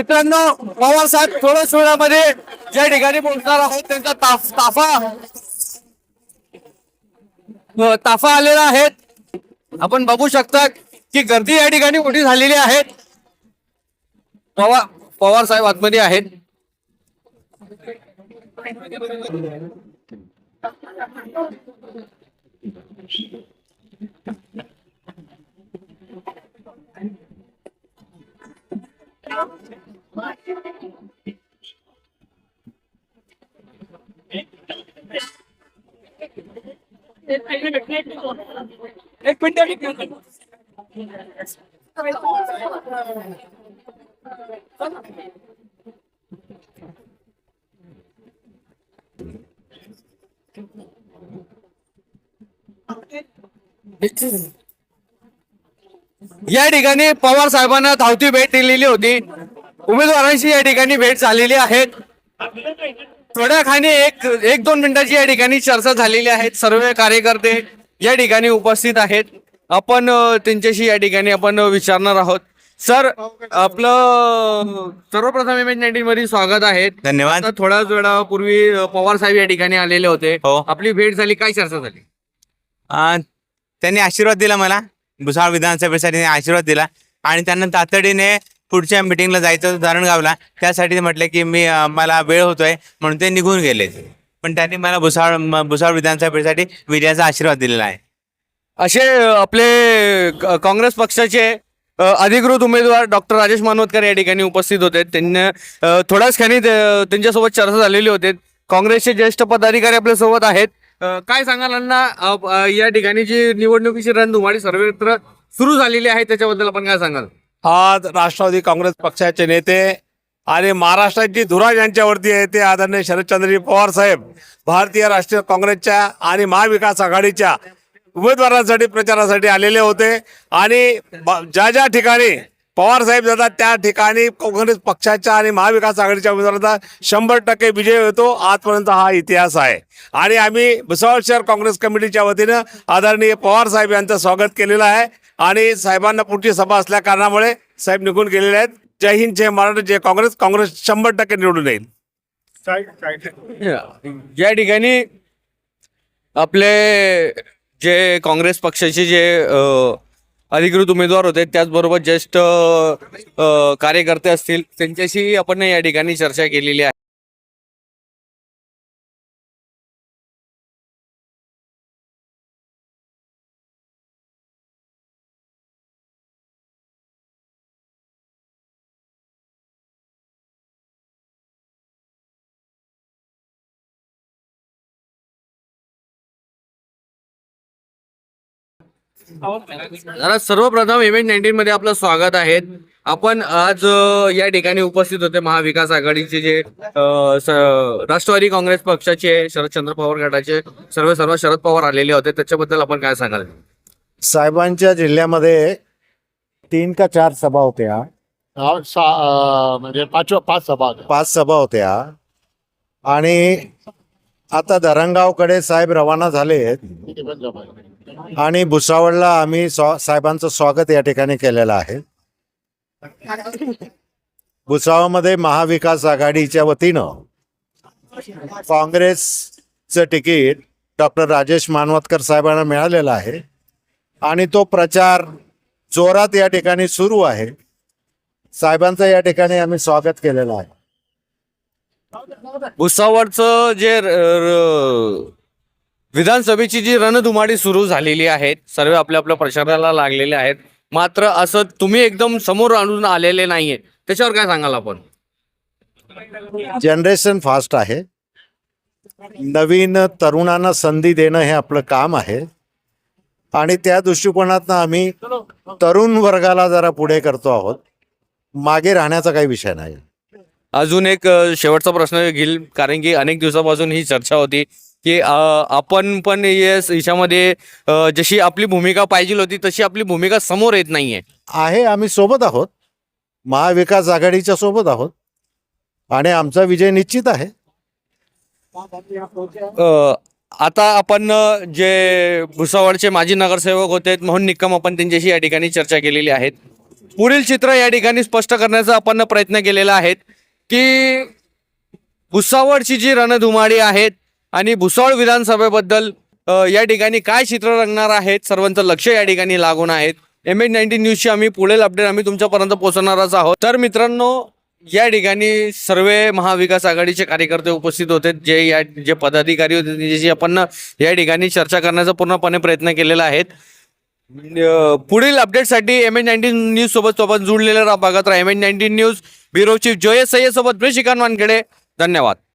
मित्रांनो पवार साहेब थोड्याच वेळामध्ये ज्या ठिकाणी पोहोचणार आहोत त्यांचा ताफ ताफा ताफा आलेला आहे. आपण बघू शकता की गर्दी या ठिकाणी मोठी झालेली आहे. पवार पवार साहेब आतमध्ये आहेत. एक मिनिट या ठिकाणी पवार साहेबांना धावती भेट दिलेली होती. उमेदवारांशी या ठिकाणी भेट झालेली आहे. थोड्या खाली एक एक दोन मिनिटाची या ठिकाणी चर्चा झालेली आहे. सर्व कार्यकर्ते या ठिकाणी उपस्थित आहेत. आपण त्यांच्याशी या ठिकाणी आपण विचारणार आहोत. सर आपलं सर्वप्रथम एम एच नाईन्टीन मध्ये स्वागत आहे. धन्यवाद. थोड्याच वेळापूर्वी पवार साहेब या ठिकाणी आलेले होते. हो. आपली भेट झाली काय चर्चा झाली? त्यांनी आशीर्वाद दिला मला. भुसावळ विधानसभेसाठी आशीर्वाद दिला. आणि त्यांना तातडीने पुढच्या मिटिंगला जायचं होतं धरणगावला. त्यासाठी म्हटले की मी मला वेळ होतोय म्हणून ते निघून गेले. पण त्यांनी मला भुसावळ भुसाळ भुसावळ विधानसभेसाठी विजयाचा आशीर्वाद दिलेला आहे. असे आपले काँग्रेस पक्षाचे अधिकृत उमेदवार डॉक्टर राजेश मानवतकर या ठिकाणी उपस्थित होते. त्यांनी थोड्याच खाली त्यांच्यासोबत चर्चा झालेली होते. काँग्रेसचे ज्येष्ठ पदाधिकारी आपल्यासोबत आहेत. काय सांगाल अण्णा? या ठिकाणी जी निवडणुकीची रणधुमाळी सर्वत्र सुरू झालेली आहे. त्याच्याबद्दल आपण काय सांगाल? आज राष्ट्रवादी काँग्रेस पक्षाचे नेते आणि महाराष्ट्राची धुरा ज्यांच्यावरती आहे ते आदरणीय शरदचंद्रजी पवार साहेब भारतीय राष्ट्रीय काँग्रेसच्या आणि महाविकास आघाडीच्या उमेदवारांसाठी प्रचारासाठी आलेले होते. आणि ज्या ज्या ठिकाणी पवार साहेब जातात त्या ठिकाणी काँग्रेस पक्षाच्या आणि महाविकास आघाडीच्या उमेदवारांचा शंभर टक्के विजय होतो. आजपर्यंत हा इतिहास आहे. आणि आम्ही भुसावळ शहर काँग्रेस कमिटीच्या वतीनं आदरणीय पवार साहेब यांचं स्वागत केलेलं आहे. आणि साहेबांना पुढची सभा असल्या कारणामुळे साहेब निघून गेलेले आहेत. जय हिंद जय महाराष्ट्र जय काँग्रेस. काँग्रेस शंभर टक्के निवडून येईल. या. ठिकाणी आपले जे काँग्रेस पक्षाचे जे अ, अधिकृत उमेदवार होते त्याचबरोबर ज्येष्ठ अ, कार्यकर्ते असतील त्यांच्याशी आपण या ठिकाणी चर्चा केलेली आहे. जरा सर्वप्रथम इव्हेंट नाईन्टीन मध्ये आपलं स्वागत आहे. आपण आज या ठिकाणी उपस्थित होते महाविकास आघाडीचे जे राष्ट्रवादी काँग्रेस पक्षाचे शरदचंद्र पवार गटाचे. सर्व सर्व शरद पवार आलेले होते. त्याच्याबद्दल आपण काय सांगाल? साहेबांच्या जिल्ह्यामध्ये तीन का चार सभा होत्या. म्हणजे पाच पाच सभा होत्या. पाच सभा होत्या. आणि आता धरणगावकडे साहेब रवाना झाले. आणि भुसावळला आम्ही स्वा- साहेबांचं स्वागत या ठिकाणी केलेलं आहे. भुसावळमध्ये महाविकास आघाडीच्या वतीनं काँग्रेसचं तिकीट डॉक्टर राजेश मानवतकर साहेबांना मिळालेलं आहे. आणि तो प्रचार जोरात या ठिकाणी सुरू आहे. साहेबांचं या ठिकाणी आम्ही स्वागत केलेलं आहे. भुसावळचं जे विधानसभेची जी रणधुमाळी सुरू झालेली आहे सर्व आपल्या आपल्या प्रचाराला लागलेले आहेत मात्र असं तुम्ही एकदम समोर आणून आलेले नाहीये. त्याच्यावर काय सांगाल आपण? जनरेशन फास्ट आहे. नवीन तरुणांना संधी देणं हे आपलं काम आहे. आणि त्या दृष्टिकोनातनं आम्ही तरुण वर्गाला जरा पुढे करतो आहोत. मागे राहण्याचा काही विषय नाही. अजून एक शेवटचा प्रश्न घेईल कारण की अनेक दिवसापासून ही चर्चा होती. की आपण पण येस याच्यामध्ये जशी आपली भूमिका पाहिजे होती तशी आपली भूमिका समोर येत नाहीये. आहे आम्ही सोबत आहोत. महाविकास आघाडीच्या सोबत आहोत. आणि आमचा विजय निश्चित आहे. अ, आता आपण अ, जे भुसावळचे माजी नगरसेवक होते मोहन निकम आपण त्यांच्याशी या ठिकाणी चर्चा केलेली आहेत पुढील चित्र या ठिकाणी स्पष्ट करण्याचा आपण प्रयत्न केलेला आहे की भुसावळची जी रणधुमाळी आहेत आणि भुसावळ विधानसभेबद्दल या ठिकाणी काय चित्र रंगणार आहेत? सर्वांचं लक्ष या ठिकाणी लागून आहेत. एम एच नाईन्टीन न्यूजची आम्ही पुढील अपडेट आम्ही तुमच्यापर्यंत पोहोचवणारच आहोत. तर मित्रांनो या ठिकाणी सर्व महाविकास आघाडीचे कार्यकर्ते उपस्थित होते. जे या जे पदाधिकारी होते ज्याची आपण या ठिकाणी चर्चा करण्याचा पूर्णपणे प्रयत्न केलेला आहे पुढील अपडेटसाठी एम एच नाईन्टीन न्यूज सोबत सोबत जुळलेले राहा बघत राहा. M H nineteen news bureau chief Jayas Sayyad सोबत मी श्रीकांत वानखेडे. धन्यवाद.